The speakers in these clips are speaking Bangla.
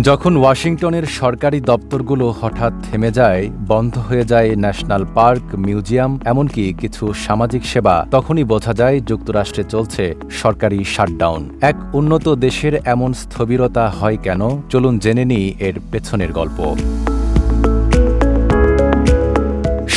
যখন ওয়াশিংটনের সরকারি দপ্তরগুলো হঠাৎ থেমে যায়, বন্ধ হয়ে যায় ন্যাশনাল পার্ক, মিউজিয়াম, এমনকি কিছু সামাজিক সেবা, তখনই বোঝা যায় যুক্তরাষ্ট্রে চলছে সরকারি শাটডাউন। এক উন্নত দেশের এমন স্থবিরতা হয় কেন? চলুন জেনে নিই এর পেছনের গল্প।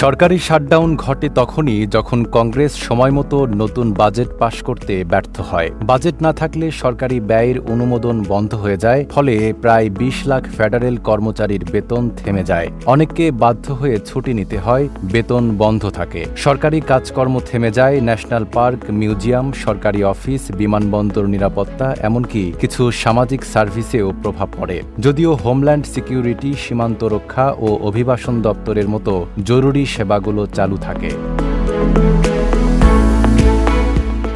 সরকারি শাটডাউন ঘটে তখনই যখন কংগ্রেস সময়মতো নতুন বাজেট পাশ করতে ব্যর্থ হয়। বাজেট না থাকলে সরকারি ব্যয়ের অনুমোদন বন্ধ হয়ে যায়, ফলে প্রায় বিশ লাখ ফেডারেল কর্মচারীর বেতন থেমে যায়। অনেককে বাধ্য হয়ে ছুটি নিতে হয়, বেতন বন্ধ থাকে। সরকারি কাজকর্ম থেমে যায়, ন্যাশনাল পার্ক, মিউজিয়াম, সরকারি অফিস, বিমানবন্দর নিরাপত্তা, এমনকি কিছু সামাজিক সার্ভিসেও প্রভাব পড়ে। যদিও হোমল্যান্ড সিকিউরিটি, সীমান্ত রক্ষা ও অভিবাসন দপ্তরের মতো জরুরি সেবাগুলো চালু থাকে।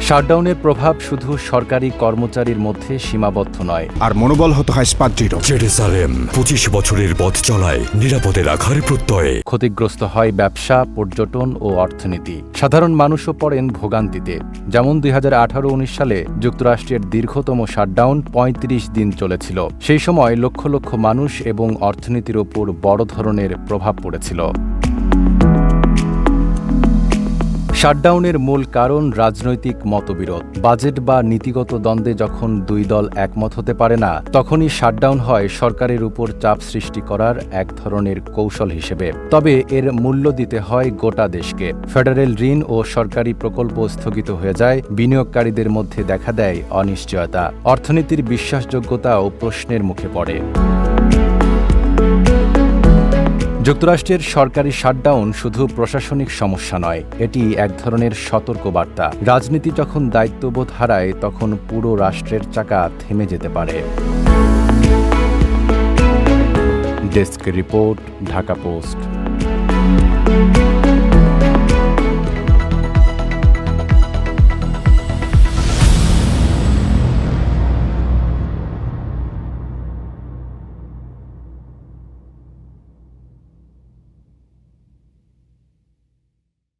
শাটডাউনের প্রভাব শুধু সরকারি কর্মচারীর মধ্যে সীমাবদ্ধ নয়। আর মনোবল হতে হয় স্পাত জেরুসালেম পঁচিশ বছরের পথ চলায় নিরাপদে রাখার প্রত্যয়ে। ক্ষতিগ্রস্ত হয় ব্যবসা পর্যটন ও অর্থনীতি। সাধারণ মানুষও পড়েন ভোগান্তিতে। যেমন দুই হাজার আঠারো উনিশ সালে যুক্তরাষ্ট্রের দীর্ঘতম শাটডাউন ৩৫ দিন চলেছিল। সেই সময় লক্ষ লক্ষ মানুষ এবং অর্থনীতির ওপর বড় ধরনের প্রভাব পড়েছিল। শাটডাউনের মূল কারণ রাজনৈতিক মতবিরোধ। বাজেট বা নীতিগত দ্বন্দ্বে যখন দুই দল একমত হতে পারে না, তখনই শাটডাউন হয় সরকারের উপর চাপ সৃষ্টি করার এক ধরনের কৌশল হিসেবে। তবে এর মূল্য দিতে হয় গোটা দেশকে। ফেডারেল ঋণ ও সরকারি প্রকল্প স্থগিত হয়ে যায়, বিনিয়োগকারীদের মধ্যে দেখা দেয় অনিশ্চয়তা। অর্থনীতির বিশ্বাসযোগ্যতাও প্রশ্নের মুখে পড়ে। যুক্তরাষ্ট্রের সরকারি শাটডাউন শুধু প্রশাসনিক সমস্যা নয়, এটি এক ধরনের সতর্কবার্তা। রাজনীতি যখন দায়িত্ববোধ হারায়, তখন পুরো রাষ্ট্রের চাকা থেমে যেতে পারে। Desk report, Dhaka post.